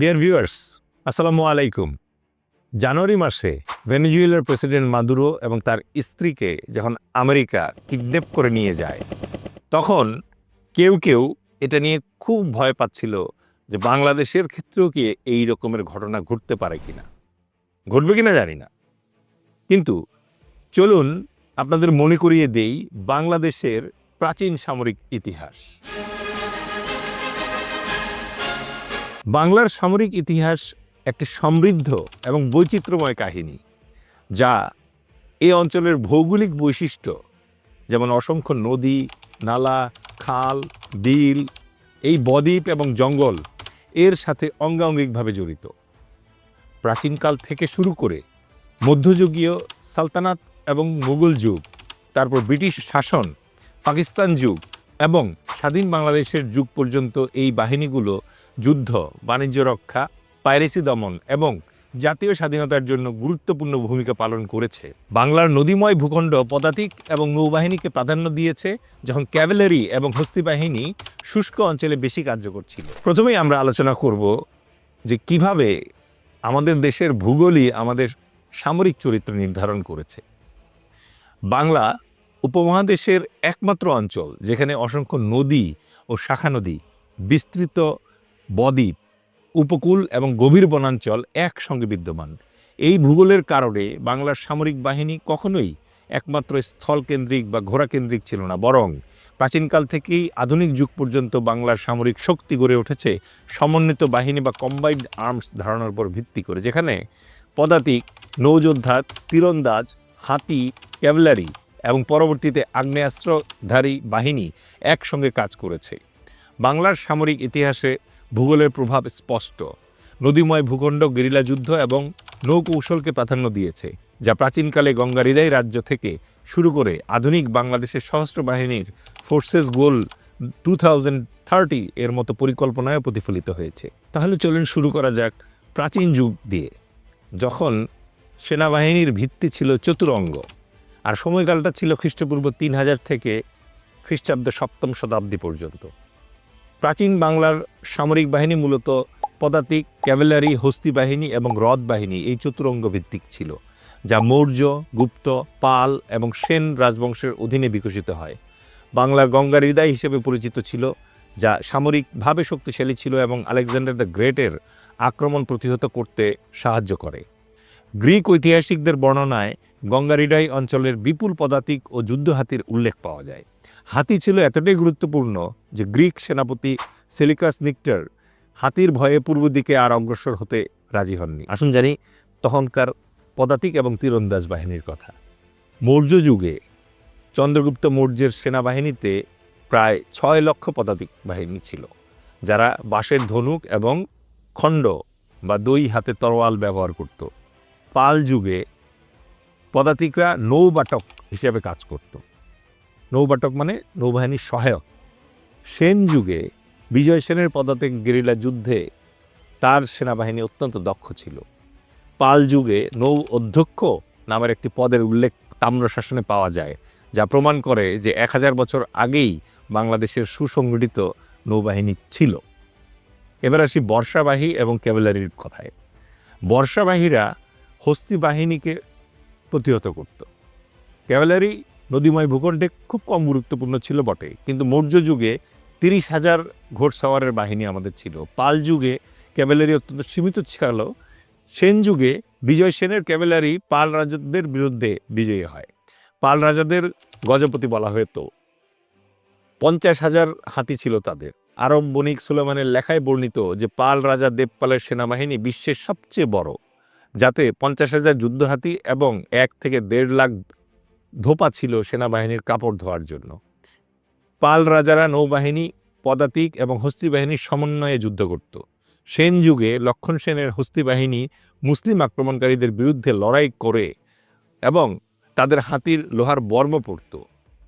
Dear viewers আসসালামু আলাইকুম। জানুয়ারি মাসে ভেনেজুয়েলার প্রেসিডেন্ট মাদুরো এবং তার স্ত্রীকে যখন আমেরিকা কিডন্যাপ করে নিয়ে যায়, তখন কেউ কেউ এটা নিয়ে খুব ভয় পাচ্ছিল যে বাংলাদেশের ক্ষেত্রেও কি এই রকমের ঘটনা ঘটতে পারে কিনা। ঘটবে কিনা জানি না। কিন্তু চলুন আপনাদের মনে করিয়ে দেই বাংলাদেশের প্রাচীন সামরিক ইতিহাস। বাংলার সামরিক ইতিহাস একটি সমৃদ্ধ এবং বৈচিত্র্যময় কাহিনী, যা এই অঞ্চলের ভৌগোলিক বৈশিষ্ট্য, যেমন অসংখ্য নদী, নালা, খাল, বিল, এই বদ্বীপ এবং জঙ্গল এর সাথে অঙ্গাঙ্গিকভাবে জড়িত। প্রাচীনকাল থেকে শুরু করে মধ্যযুগীয় সালতানাত এবং মুঘল যুগ, তারপর ব্রিটিশ শাসন, পাকিস্তান যুগ এবং স্বাধীন বাংলাদেশের যুগ পর্যন্ত এই বাহিনীগুলো যুদ্ধ, বাণিজ্য রক্ষা, পাইরেসি দমন এবং জাতীয় স্বাধীনতার জন্য গুরুত্বপূর্ণ ভূমিকা পালন করেছে। বাংলার নদীময় ভূখণ্ড পদাতিক এবং নৌবাহিনীকে প্রাধান্য দিয়েছে যখন ক্যাভেলারি এবং হস্তি বাহিনী শুষ্ক অঞ্চলে বেশি কার্যকর ছিল। প্রথমেই আমরা আলোচনা করব যে কীভাবে আমাদের দেশের ভূগোলই আমাদের সামরিক চরিত্র নির্ধারণ করেছে। বাংলা উপমহাদেশের একমাত্র অঞ্চল যেখানে অসংখ্য নদী ও শাখা নদী বিস্তৃত বদ্বীপ, উপকূল এবং গভীর বনাঞ্চল একসঙ্গে বিদ্যমান। এই ভূগোলের কারণে বাংলার সামরিক বাহিনী কখনোই একমাত্র স্থলকেন্দ্রিক বা ঘোড়াকেন্দ্রিক ছিল না, বরং প্রাচীনকাল থেকেই আধুনিক যুগ পর্যন্ত বাংলার সামরিক শক্তি গড়ে উঠেছে সমন্বিত বাহিনী বা কম্বাইন্ড আর্মস ধারণার উপর ভিত্তি করে, যেখানে পদাতিক, নৌযোদ্ধা, তীরন্দাজ, হাতি, ক্যাভেলারি এবং পরবর্তীতে আগ্নেয়াস্ত্রধারী বাহিনী একসঙ্গে কাজ করেছে। বাংলার সামরিক ইতিহাসে ভূগোলের প্রভাব স্পষ্ট। নদীময় ভূখণ্ড, গেরিলা যুদ্ধ এবং নৌকৌশলকে প্রাধান্য দিয়েছে, যা প্রাচীনকালে গঙ্গারিদাই রাজ্য থেকে শুরু করে আধুনিক বাংলাদেশের সশস্ত্র বাহিনীর ফোর্সেস গোল টু এর মতো পরিকল্পনায় প্রতিফলিত হয়েছে। তাহলে চলুন শুরু করা যাক প্রাচীন যুগ দিয়ে, যখন সেনাবাহিনীর ভিত্তি ছিল চতুরঙ্গ, আর সময়কালটা ছিল খ্রিস্টপূর্ব তিন হাজার থেকে খ্রিস্টাব্দ সপ্তম শতাব্দী পর্যন্ত। প্রাচীন বাংলার সামরিক বাহিনী মূলত পদাতিক ক্যাভেলারি, হস্তি বাহিনী এবং রথ বাহিনী, এই চতুরঙ্গ ভিত্তিক ছিল, যা মৌর্য, গুপ্ত, পাল এবং সেন রাজবংশের অধীনে বিকশিত হয়। বাংলা গঙ্গার হৃদয় হিসেবে পরিচিত ছিল, যা সামরিকভাবে শক্তিশালী ছিল এবং আলেকজান্ডার দ্য গ্রেটের আক্রমণ প্রতিহত করতে সাহায্য করে। গ্রিক ঐতিহাসিকদের বর্ণনায় গঙ্গারিডাই অঞ্চলের বিপুল পদাতিক ও যুদ্ধহাতির উল্লেখ পাওয়া যায়। হাতি ছিল এতটাই গুরুত্বপূর্ণ যে গ্রিক সেনাপতি সেলিকাস নিকটার হাতির ভয়ে পূর্ব দিকে আর অগ্রসর হতে রাজি হননি। আসুন জানি তখনকার পদাতিক এবং তীরন্দাজ বাহিনীর কথা। মৌর্য যুগে চন্দ্রগুপ্ত মৌর্যের সেনাবাহিনীতে প্রায় ছয় লক্ষ পদাতিক বাহিনী ছিল, যারা বাঁশের ধনুক এবং খণ্ড বা দই হাতে তরোয়াল ব্যবহার করত। পাল যুগে পদাতিকরা নৌবাটক হিসেবে কাজ করত। নৌবাটক মানে নৌবাহিনীর সহায়ক। সেন যুগে বিজয় সেনের পদাতিক গেরিলা যুদ্ধে তার সেনাবাহিনী অত্যন্ত দক্ষ ছিল। পাল যুগে নৌ অধ্যক্ষ নামের একটি পদের উল্লেখ তাম্র শাসনে পাওয়া যায়, যা প্রমাণ করে যে এক হাজার বছর আগেই বাংলাদেশের সুসংগঠিত নৌবাহিনী ছিল। এবার আসি বর্ষাবাহী এবং ক্যাভেলারির কথায়। বর্ষাবাহীরা হস্তি বাহিনীকে প্রতিহত করত। ক্যাভেলারি নদীময় ভূখণ্ডে খুব কম গুরুত্বপূর্ণ ছিল বটে। কিন্তু মৌর্য যুগে তিরিশ হাজার ঘোড়সাওয়ারের বাহিনী আমাদের ছিল। পাল যুগে ক্যাভেলারি অত্যন্ত সীমিত ছিল। সেন যুগে বিজয় সেনের ক্যাভেলারি পাল রাজাদের বিরুদ্ধে বিজয়ী হয়। পাল রাজাদের গজপতি বলা হতো পঞ্চাশ হাজার হাতি ছিল তাদের। আরব বণিক সুলেমানের লেখায় বর্ণিত যে পাল রাজা দেবপালের সেনাবাহিনী বিশ্বের সবচেয়ে বড়। যাতে পঞ্চাশ হাজার যুদ্ধহাতি এবং এক থেকে দেড় লাখ ধোপা ছিল সেনাবাহিনীর কাপড় ধোয়ার জন্য। পাল রাজারা নৌবাহিনী, পদাতিক এবং হস্তি বাহিনীর সমন্বয়ে যুদ্ধ করত। সেন যুগে লক্ষণ সেনের হস্তি বাহিনী মুসলিম আক্রমণকারীদের বিরুদ্ধে লড়াই করে এবং তাদের হাতির লোহার বর্ম পড়ত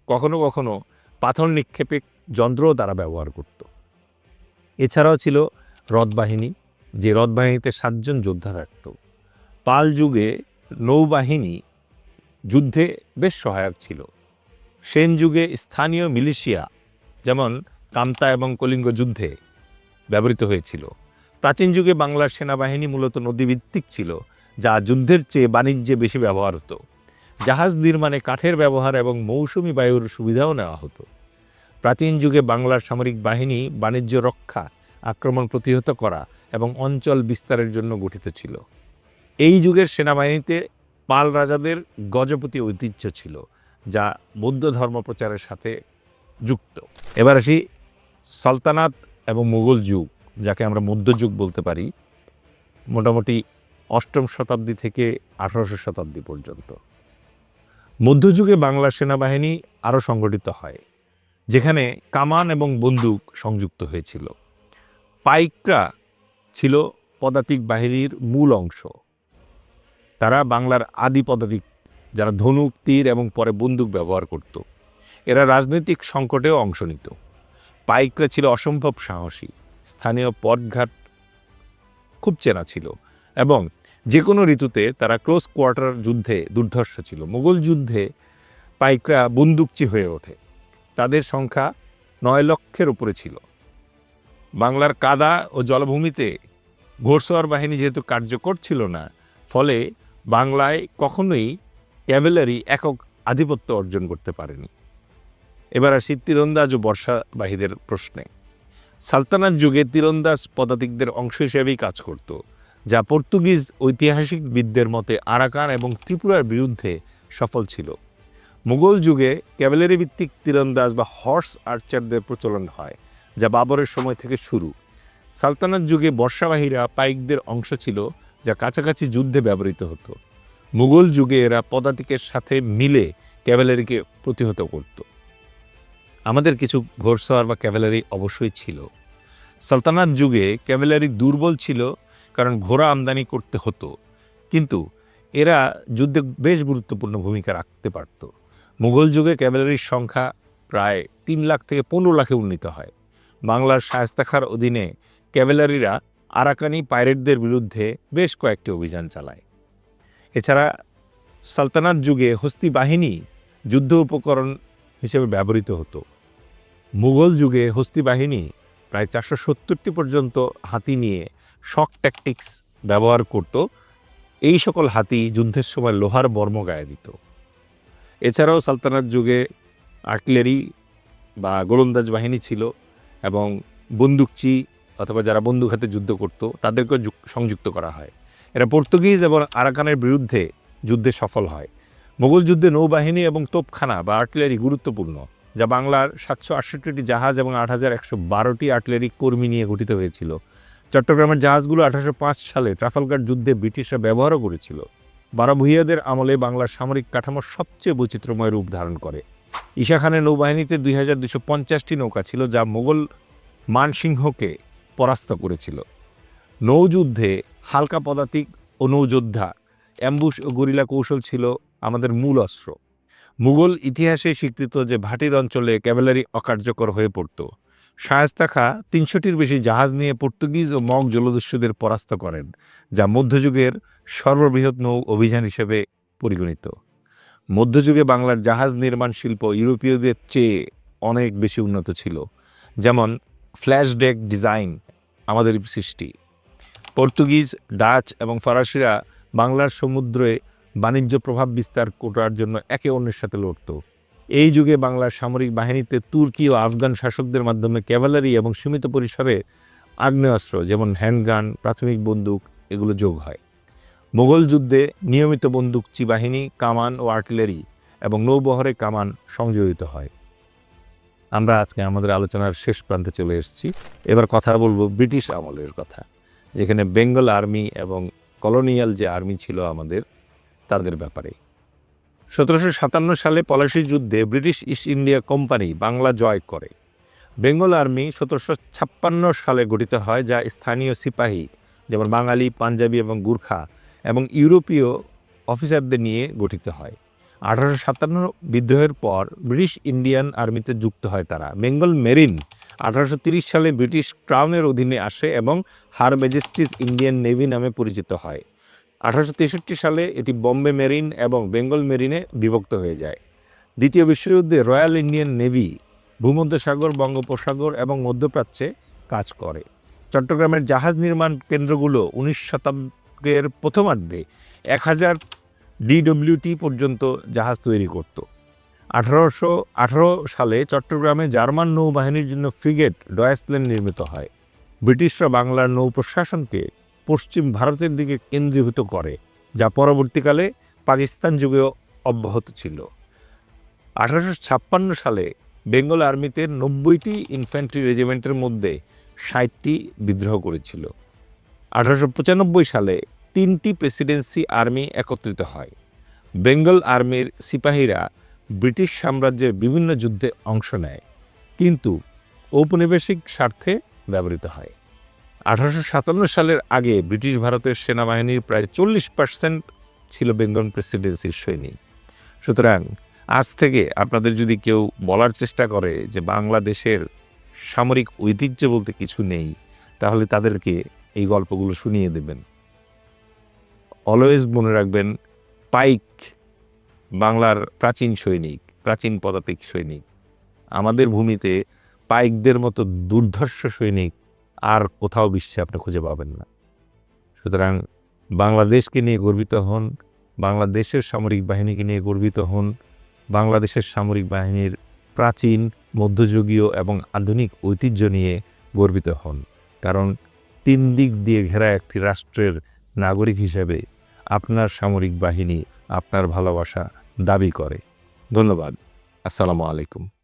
কখনো কখনো পাথর নিক্ষেপে যন্ত্রও তারা ব্যবহার করত। এছাড়াও ছিল রথ বাহিনী, যে রথ বাহিনীতে সাতজন যোদ্ধা থাকত। পাল যুগে নৌবাহিনী যুদ্ধে বেশ সহায়ক ছিল। সেন যুগে স্থানীয় মিলিশিয়া, যেমন কামতা এবং কলিঙ্গ যুদ্ধে ব্যবহৃত হয়েছিল। প্রাচীন যুগে বাংলার সেনাবাহিনী মূলত নদীভিত্তিক ছিল, যা যুদ্ধের চেয়ে বাণিজ্যে বেশি ব্যবহার হতো। জাহাজ নির্মাণে কাঠের ব্যবহার এবং মৌসুমি বায়ুর সুবিধাও নেওয়া হতো। প্রাচীন যুগে বাংলার সামরিক বাহিনী বাণিজ্য রক্ষা, আক্রমণ প্রতিহত করা এবং অঞ্চল বিস্তারের জন্য গঠিত ছিল। এই যুগের সেনাবাহিনীতে পাল রাজাদের গজপতি ঐতিহ্য ছিল, যা বৌদ্ধ ধর্ম প্রচারের সাথে যুক্ত। এবার আসি সালতানাত এবং মুঘল যুগ, যাকে আমরা মধ্যযুগ বলতে পারি, মোটামুটি অষ্টম শতাব্দী থেকে আঠারোশো শতাব্দী পর্যন্ত। মধ্যযুগে বাংলার সেনাবাহিনী আরও সংগঠিত হয়, যেখানে কামান এবং বন্দুক সংযুক্ত হয়েছিল। পাইকরা ছিল পদাতিক বাহিনীর মূল অংশ। তারা বাংলার আদি পদাতিক যারা ধনুক, তীর এবং পরে বন্দুক ব্যবহার করত। এরা রাজনৈতিক সংকটেও অংশ নিত। পাইকরা ছিল অসম্ভব সাহসী। স্থানীয় পথঘাট খুব চেনা ছিল এবং যে কোনো ঋতুতে তারা ক্লোজ কোয়ার্টার যুদ্ধে দুর্ধর্ষ ছিল। মোগল যুদ্ধে পাইকরা বন্দুকচি হয়ে ওঠে। তাদের সংখ্যা নয় লক্ষের উপরে ছিল। বাংলার কাদা ও জলভূমিতে ঘোড়সওয়ার বাহিনী যেহেতু কার্যকর ছিল না, ফলে বাংলায় কখনোই ক্যাভেলারি একক আধিপত্য অর্জন করতে পারেনি। এবার আসি তীরন্দাজ ও বর্ষাবাহীদের প্রশ্নে। সালতানাত যুগে তীরন্দাজ পদাতিকদের অংশ হিসেবেই কাজ করত, যা পর্তুগিজ ঐতিহাসিকবিদদের মতে আরাকান এবং ত্রিপুরার বিরুদ্ধে সফল ছিল। মুঘল যুগে ক্যাভেলারি ভিত্তিক তীরন্দাজ বা হর্স আর্চারদের প্রচলন হয়, যা বাবরের সময় থেকে শুরু। সালতানাত যুগে বর্ষাবাহীরা পাইকদের অংশ ছিল যা কাছাকাছি যুদ্ধে ব্যবহৃত হতো। মুঘল যুগে এরা পদাতিকের সাথে মিলে ক্যাভেলারিকে প্রতিহত করত। আমাদের কিছু ঘোড়সওয়ার বা ক্যাভেলারি অবশ্যই ছিল। সালতানাত যুগে ক্যাভেলারি দুর্বল ছিল কারণ ঘোড়া আমদানি করতে হতো। কিন্তু এরা যুদ্ধে বেশ গুরুত্বপূর্ণ ভূমিকা রাখতে পারত। মুঘল যুগে ক্যাভেলারির সংখ্যা প্রায় তিন লাখ থেকে পনেরো লাখে উন্নীত হয়। বাংলার শায়স্তাখার অধীনে ক্যাভেলারিরা আরাকানি পাইরেটদের বিরুদ্ধে বেশ কয়েকটি অভিযান চালায়। এছাড়া সালতানাত যুগে হস্তি বাহিনী যুদ্ধ উপকরণ হিসেবে ব্যবহৃত হতো। মুঘল যুগে হস্তি বাহিনী প্রায় চারশো সত্তরটি পর্যন্ত হাতি নিয়ে শক ট্যাকটিক্স ব্যবহার করত। এই সকল হাতি যুদ্ধের সময় লোহার বর্ম গায়ে দিত। এছাড়াও সালতানাত যুগে আর্টিলারি বা গোলন্দাজ বাহিনী ছিল এবং বন্দুকচি অথবা যারা বন্দুক হাতে যুদ্ধ করত তাদেরকে যুক- সংযুক্ত করা হয়। এরা পর্তুগিজ এবং আরাকানের বিরুদ্ধে যুদ্ধে সফল হয়। মোগল যুদ্ধে নৌবাহিনী এবং তোপখানা বা আর্টিলারি গুরুত্বপূর্ণ, যা বাংলার সাতশো আটষট্টিটি জাহাজ এবং আট হাজার একশো বারোটি আর্টিলারি কর্মী নিয়ে গঠিত হয়েছিল। চট্টগ্রামের জাহাজগুলো আঠারোশো পাঁচ সালে ট্রাফালগার যুদ্ধে ব্রিটিশরা ব্যবহারও করেছিল। বারো ভূঁইয়াদের আমলে বাংলার সামরিক কাঠামো সবচেয়ে বৈচিত্র্যময় রূপ ধারণ করে। ঈশা খানের নৌবাহিনীতে দুই হাজার দুশো পঞ্চাশটি নৌকা ছিল, যা মোগল মানসিংহকে পরাস্ত করেছিল। নৌযুদ্ধে হালকা পদাতিক ও নৌযোদ্ধা, অ্যাম্বুশ ও গরিলা কৌশল ছিল আমাদের মূল অস্ত্র। মুঘল ইতিহাসে স্বীকৃত যে ভাটির অঞ্চলে ক্যাভেলারি অকার্যকর হয়ে পড়ত, শায়েস্তা খা তিনশোটির বেশি জাহাজ নিয়ে পর্তুগিজ ও মগ জলদস্যুদের পরাস্ত করেন, যা মধ্যযুগের সর্ববৃহৎ নৌ অভিযান হিসেবে পরিগণিত। মধ্যযুগে বাংলার জাহাজ নির্মাণ শিল্প ইউরোপীয়দের চেয়ে অনেক বেশি উন্নত ছিল, যেমন ফ্ল্যাশ ডেক ডিজাইন আমাদের সৃষ্টি। পর্তুগিজ, ডাচ এবং ফরাসিরা বাংলার সমুদ্রে বাণিজ্য প্রভাব বিস্তার করার জন্য একে অন্যের সাথে লড়ত। এই যুগে বাংলার সামরিক বাহিনীতে তুর্কি ও আফগান শাসকদের মাধ্যমে ক্যাভালারি এবং সীমিত পরিসরে আগ্নেয়াস্ত্র যেমন হ্যান্ডগান, প্রাথমিক বন্দুক, এগুলো যোগ হয়। মোগল যুদ্ধে নিয়মিত বন্দুকচি বাহিনী, কামান ও আর্টিলারি এবং নৌবহরে কামান সংযোজিত হয়। আমরা আজকে আমাদের আলোচনার শেষ প্রান্তে চলে এসেছি। এবার কথা বলব ব্রিটিশ আমলের কথা। যেখানে বেঙ্গল আর্মি এবং কলোনিয়াল যে আর্মি ছিল আমাদের, তাদের ব্যাপারে। সতেরোশো সাতান্ন সালে পলাশি যুদ্ধে British East India Company Bangla জয় করে। বেঙ্গল আর্মি সতেরোশো ছাপ্পান্ন সালে গঠিত হয়, যা স্থানীয় সিপাহী, যেমন বাঙালি, পাঞ্জাবি এবং গুর্খা, এবং ইউরোপীয় অফিসারদের নিয়ে গঠিত হয়। আঠারোশো সাতান্ন বিদ্রোহের পর ব্রিটিশ ইন্ডিয়ান আর্মিতে যুক্ত হয় তারা। বেঙ্গল মেরিন আঠারোশো সালে ব্রিটিশ ক্রাউনের অধীনে আসে এবং হার ম্যাজেস্টিস ইন্ডিয়ান নেভি নামে পরিচিত হয়। আঠারোশো তেষট্টি সালে এটি বম্বে মেরিন এবং বেঙ্গল মেরিনে বিভক্ত হয়ে যায়। দ্বিতীয় বিশ্বযুদ্ধে রয়্যাল ইন্ডিয়ান নেভি ভূমধ্যসাগর, বঙ্গোপসাগর এবং মধ্যপ্রাচ্যে কাজ করে। চট্টগ্রামের জাহাজ নির্মাণ কেন্দ্রগুলো উনিশ শতাব্দের প্রথমার্ধে এক হাজার ডিডব্লিউটি পর্যন্ত জাহাজ তৈরি করত। আঠারোশো আঠারো সালে চট্টগ্রামে জার্মান নৌবাহিনীর জন্য ফ্রিগেট ডয়েসলেন নির্মিত হয়। ব্রিটিশরা বাংলার নৌ প্রশাসনকে পশ্চিম ভারতের দিকে কেন্দ্রীভূত করে, যা পরবর্তীকালে পাকিস্তান যুগেও অব্যাহত ছিল। আঠারোশো ছাপ্পান্ন সালে বেঙ্গল আর্মিতে নব্বইটি ইনফ্যান্ট্রি রেজিমেন্টের মধ্যে ষাটটি বিদ্রোহ করেছিল। আঠারোশো পঁচানব্বই সালে তিনটি প্রেসিডেন্সি আর্মি একত্রিত হয়। বেঙ্গল আর্মির সিপাহীরা ব্রিটিশ সাম্রাজ্যের বিভিন্ন যুদ্ধে অংশ নেয়, কিন্তু ঔপনিবেশিক স্বার্থে ব্যবহৃত হয়। আঠারোশো সাতান্ন সালের আগে ব্রিটিশ ভারতের সেনাবাহিনীর প্রায় চল্লিশ পার্সেন্ট ছিল বেঙ্গল প্রেসিডেন্সির সৈনিক। সুতরাং আজ থেকে আপনাদের যদি কেউ বলার চেষ্টা করে যে বাংলাদেশের সামরিক ঐতিহ্য বলতে কিছু নেই, তাহলে তাদেরকে এই গল্পগুলো শুনিয়ে দেবেন। অলওয়েজ মনে রাখবেন, পাইক বাংলার প্রাচীন সৈনিক, প্রাচীন পদাতিক সৈনিক। আমাদের ভূমিতে পাইকদের মতো দুর্ধর্ষ সৈনিক আর কোথাও বিশ্বে আপনি খুঁজে পাবেন না। সুতরাং বাংলাদেশকে নিয়ে গর্বিত হন, বাংলাদেশের সামরিক বাহিনীকে নিয়ে গর্বিত হন, বাংলাদেশের সামরিক বাহিনীর প্রাচীন, মধ্যযুগীয় এবং আধুনিক ঐতিহ্য নিয়ে গর্বিত হন। কারণ তিন দিক দিয়ে ঘেরা একটি রাষ্ট্রের নাগরিক হিসেবে আপনার সামরিক বাহিনী আপনার ভালোবাসা দাবি করে। ধন্যবাদ। আসসালামু আলাইকুম।